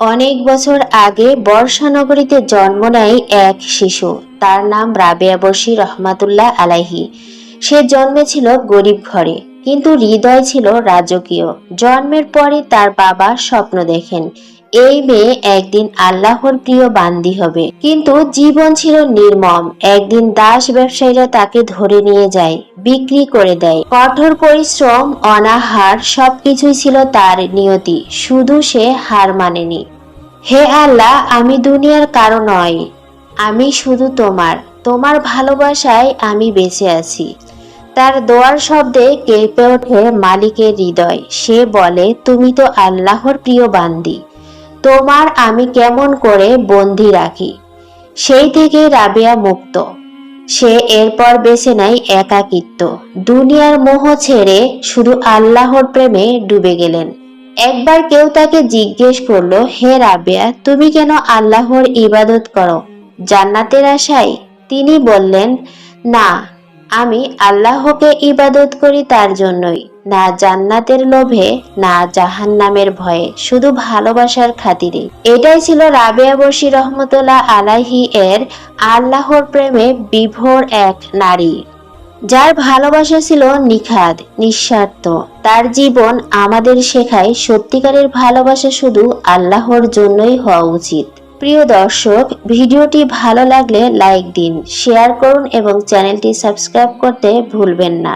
অনেক বছর আগে বর্ষানগরীতে জন্ম নেয় এক শিশু। তার নাম রাবেয়া বসি রহমাতুল্লাহ আলাইহি। সে জন্মেছিল গরিব ঘরে, কিন্তু হৃদয় ছিল রাজকীয়। জন্মের পরে তার বাবা স্বপ্ন দেখেন। এই মেয়ে একদিন আল্লাহর প্রিয় বান্দি হবে। কিন্তু জীবন ছিল নির্মম। একদিন দাস ব্যবসায়ীরা তাকে ধরে নিয়ে যায়, বিক্রি করে দেয়। কঠোর পরিশ্রম, অনাহার, সবকিছুই ছিল তার নিয়তি। শুধু সে হার মানেনি। হে আল্লাহ, আমি দুনিয়ার কারও নয়। আমি শুধু তোমার। তোমার ভালোবাসায় আমি বেঁচে আছি। তার দোয়ার শব্দে কেঁপে ওঠে মালিকের হৃদয়। সে বলে, তুমি তো আল্লাহর প্রিয় বান্দি। তোমার আমি কেমন করে বন্দি রাখি? সেই থেকে রাবিয়া মুক্ত। সে এরপর বেছে নেয় একাকিত্ব। দুনিয়ার মোহ ছেড়ে শুধু আল্লাহর প্রেমে ডুবে গেলেন। একবার কেউ তাকে জিজ্ঞেস করল, হে রাবেয়া, তুমি কেন আল্লাহর ইবাদত করো? জান্নাতের আশায়? তিনি বললেন, না আমি আল্লাহকে ইবাদত করি তার জন্যই, না জান্নাতের লোভে, না জাহান্নামের ভয়ে, শুধু ভালোবাসার খাতিরে। এটাই ছিল রাবেয়া বসি রহমতুল্লাহ আলাহি এর আল্লাহর প্রেমে বিভোর এক নারী। যার ভালোবাসা ছিল নিখাদ, নিঃস্বার্থ। তার জীবন আমাদের শেখায় সত্যিকারের ভালোবাসা শুধু আল্লাহর জন্যই হওয়া উচিত। প্রিয় দর্শক, ভিডিওটি ভালো লাগলে লাইক দিন, শেয়ার করুন এবং চ্যানেলটি সাবস্ক্রাইব করতে ভুলবেন না।